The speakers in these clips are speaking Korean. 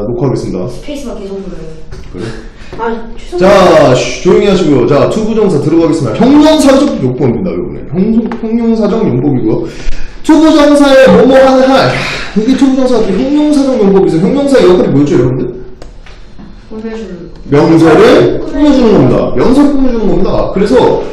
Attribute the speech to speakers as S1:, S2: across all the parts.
S1: 녹화하겠습니다.
S2: 스페이스만 계속 눌러요.
S1: 그래?
S2: 아.
S1: 자, 쉬, 조용히 하시고요. 자, 투부정사 들어가겠습니다. 형용사적 용법입니다, 요번에. 형, 형용사적 용법이고요. 투부정사에 뭐뭐 하는 할. 야, 이게 투부정사가 또 형용사적 용법이죠. 형용사의 역할이 뭐였죠, 여러분들?
S2: 보내줄.
S1: 명사를 꾸며주는 겁니다. 명사를 꾸며주는 겁니다. 그래서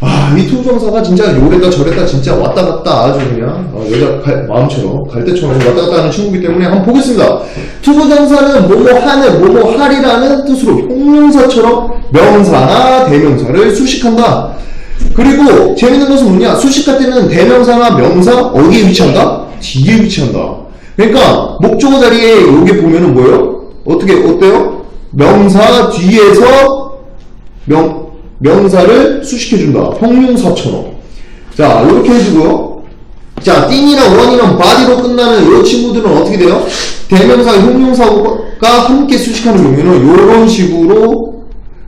S1: 아, 이 투부정사가 진짜 요랬다 저랬다 진짜 왔다 갔다 아주 그냥 어, 여자 갈- 마음처럼 갈대처럼 왔다 갔다 하는 친구이기 때문에 한번 보겠습니다. 투부정사는 뭐뭐 하는 뭐뭐 하리라는 뜻으로 형용사처럼 명사나 대명사를 수식한다. 그리고 재밌는 것은 뭐냐? 수식할 때는 대명사나 명사 어디에 위치한다? 뒤에 위치한다. 그러니까 목적어 자리에 여기 보면은 뭐예요? 어떻게 어때요? 명사 뒤에서 명 명사를 수식해준다. 형용사처럼. 자 이렇게 해주고요. 자 띵이랑 원이랑 바디로 끝나는 이 친구들은 어떻게 돼요? 대명사, 형용사가 함께 수식하는 경우에는 이런 식으로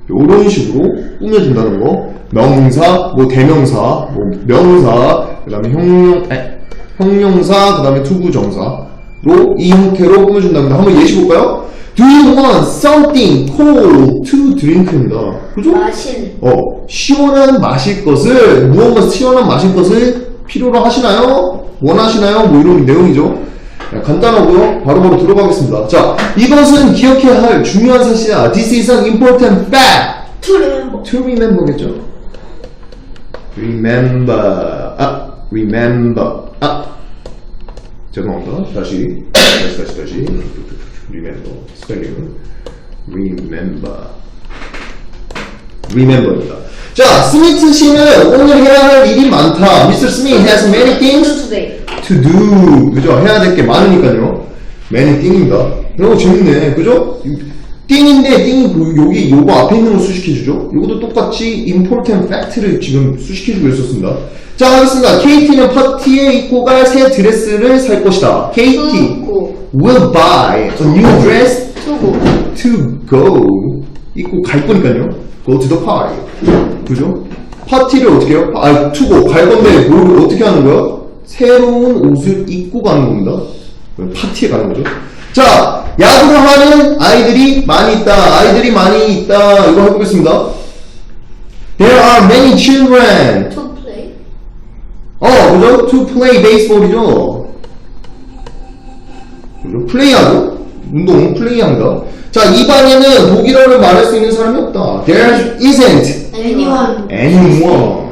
S1: 이런 식으로 꾸며준다는 거. 명사, 뭐 대명사, 뭐 명사, 그 다음에 형용, 에, 형용사, 그 다음에 투부정사로 이 형태로 꾸며준답니다. 한번 예시 볼까요? Do you want something cold to drink입니다. 그죠?
S2: 마실.
S1: 어, 시원한 마실 것을, 무언가 시원한 마실 것을 필요로 하시나요? 원하시나요? 뭐 이런 내용이죠. 야, 간단하고요. 바로 바로 들어가겠습니다. 자, 이것은 기억해야 할 중요한 사실이다. This is an important fact.
S2: To remember.
S1: To remember겠죠. Remember. 아, remember. 아, 죄송합니다. 다시, 다시, 다시, 다시. Remember. 스펠링은 remember. remember입니다. 자, 스미트 씨는 오늘 해야 할 일이 많다. Mr. Smith has many things to do. 그죠? 해야 될 게 많으니까요. many thing입니다. 이거 재밌네. 그죠? 띵인데 띵 여기 요거 앞에 있는 거 수식해주죠. 요것도 똑같이 important fact를 지금 수식해주고 있었습니다. 자 하겠습니다. KT는 파티에 입고 갈 새 드레스를 살 것이다. KT will buy a new dress
S2: To go.
S1: to go 입고 갈 거니까요. go to the party. 그죠? 파티를 어떻게 해요? 아, to go 갈 건데 뭘 어떻게 하는 거야? 새로운 옷을 입고 가는 겁니다. 파티에 가는 거죠. 자, 야구를 하는 아이들이 많이 있다. 아이들이 많이 있다. 이거 해보겠습니다. There are many children.
S2: To play.
S1: 어, 그죠? To play baseball이죠. 플레이하고 운동 플레이합니다. 자, 이 방에는 독일어를 말할 수 있는 사람이 없다. There isn't
S2: Anyone.
S1: anyone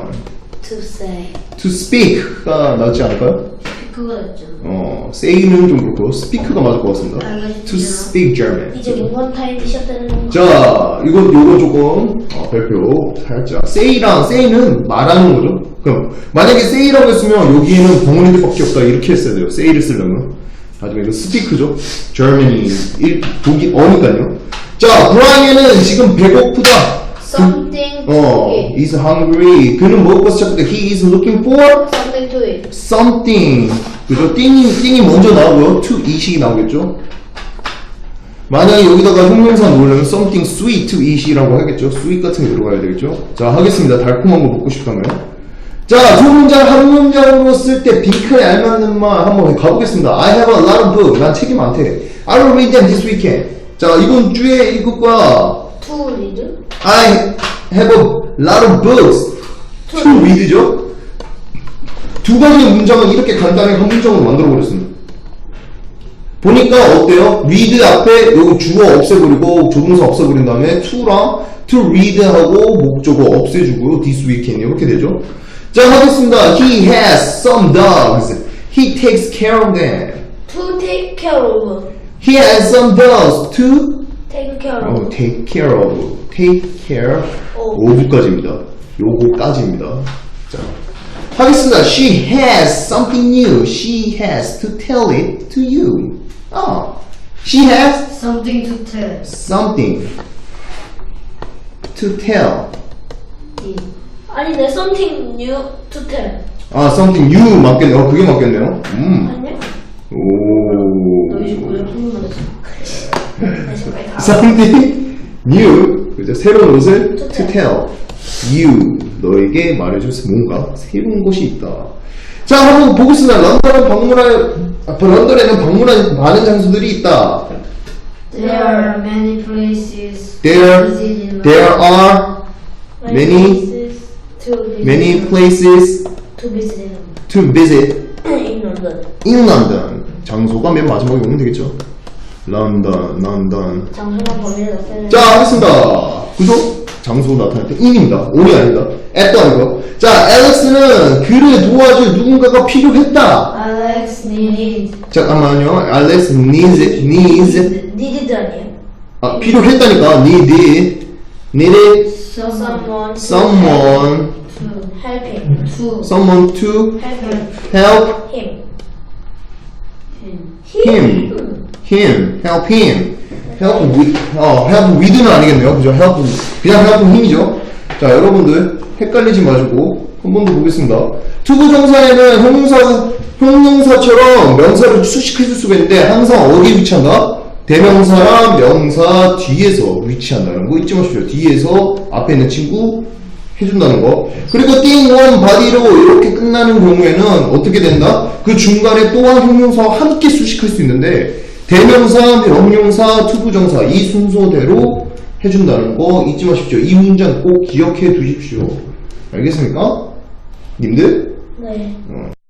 S2: To say.
S1: to speak가 낫지 않을까요?
S2: 그거였죠.
S1: 어, say는 좀 그렇고 speak가 맞을 것 같습니다.
S2: 알겠습니다.
S1: To speak German.
S2: 이제 모건 타임이 시작되는 건가?
S1: 자, 이건 요거 조금 어, 별표 살짝 say랑 say는 말하는 거죠. 그럼 만약에 say라고 했으면 여기에는 벙어리들밖에 없다 이렇게 했어야 돼요. say를 쓰려면. 하지만 이거 speak죠. Germany 일 독일 어니까요. 자, 브라이언은 지금 배고프다.
S2: Something
S1: 어. Is hungry. 그는 찾고 있다. He is looking for
S2: Something to eat.
S1: something. 그죠? 띵이, 띵이 먼저 나오고요. to eat이 나오겠죠? 만약에 여기다가 형용사 놓으려면 something sweet to eat이라고 하겠죠? sweet 같은 게 들어가야 되겠죠? 자, 하겠습니다. 달콤한 거 먹고 싶다면. 자, 두 문장, 한 문장으로 쓸 때 빈칸에 알맞는 말 한번 가보겠습니다. I have a lot of books. 난 책이 많대. I will read them this weekend. 자, 이번 주에 거야.
S2: To read.
S1: I have a lot of books to read죠. 두 가지 문장은 이렇게 간단하게 한 문장으로 만들어 버렸습니다. 보니까 어때요? read 앞에 여기 주어 없애버리고 조동사 없애버린 다음에 to랑 to read 하고 목적어 없애주고 this weekend 이렇게 되죠. 자 하겠습니다. He has some dogs. He takes care of them.
S2: To take care of.
S1: He has some dogs to
S2: Take care of.
S1: 어, take care of, take care
S2: 어.
S1: of까지입니다. 요거까지입니다. 자, 하겠습니다. She has something new. She has to tell it to you. 아, she has
S2: Something to tell.
S1: something to tell.
S2: 아니, 내 something new to tell.
S1: 아, something new 맞겠네. 어, 그게 맞겠네요. 음,
S2: 아니야?
S1: 오.
S2: 너 이제 뭐야? 흥분했어.
S1: Something new 그죠 새로운 옷을
S2: To
S1: tell you 너에게 말해줄 뭔가 새로운 것이 있다 자 한번 보겠습니다 런던은 방문할 아, 런던에는 방문할 많은 장소들이 있다
S3: There are many places
S1: There, there are Many-
S2: places
S3: to visit
S1: many
S3: in-
S1: places
S3: to visit in London.
S1: to visit
S2: in London.
S1: 장소가 맨 마지막에 오면 되겠죠. 런던, 런던.
S2: 장소만 범위를 넣게
S1: 자, 하겠습니다. 구조? 장소 나타날 때 in입니다. on이 아니다. at도 아니고. 자, Alex는 그를 도와줄 누군가가 필요했다.
S3: Alex needed
S1: 잠깐만요. Alex needs, needs.
S2: 니디드 아니에요?
S1: 아, 필요했다니까. need, needed
S3: someone
S2: Someone
S1: someone,
S3: to
S2: help him.
S3: to
S1: someone to
S2: Help
S1: help
S2: him.
S3: him.
S1: him. Him, help him. help with, 어, help with는 아니겠네요. 그죠? help, 그냥 help him이죠. 자, 여러분들 헷갈리지 마시고 한 번 더 보겠습니다. 투부정사에는 형용사, 형용사처럼 명사를 수식해줄 수가 있는데 항상 어디에 위치한다? 대명사랑 명사 뒤에서 위치한다는 거 잊지 마십시오. 뒤에서 앞에 있는 친구 해준다는 거. 그리고 띵, 원, 바디로 이렇게 끝나는 경우에는 어떻게 된다? 그 중간에 또한 형용사와 함께 수식할 수 있는데 대명사, 명용사, 투부정사 이 순서대로 해준다는 거 잊지 마십시오. 이 문장 꼭 기억해 두십시오. 알겠습니까? 님들?
S2: 네.
S1: 어.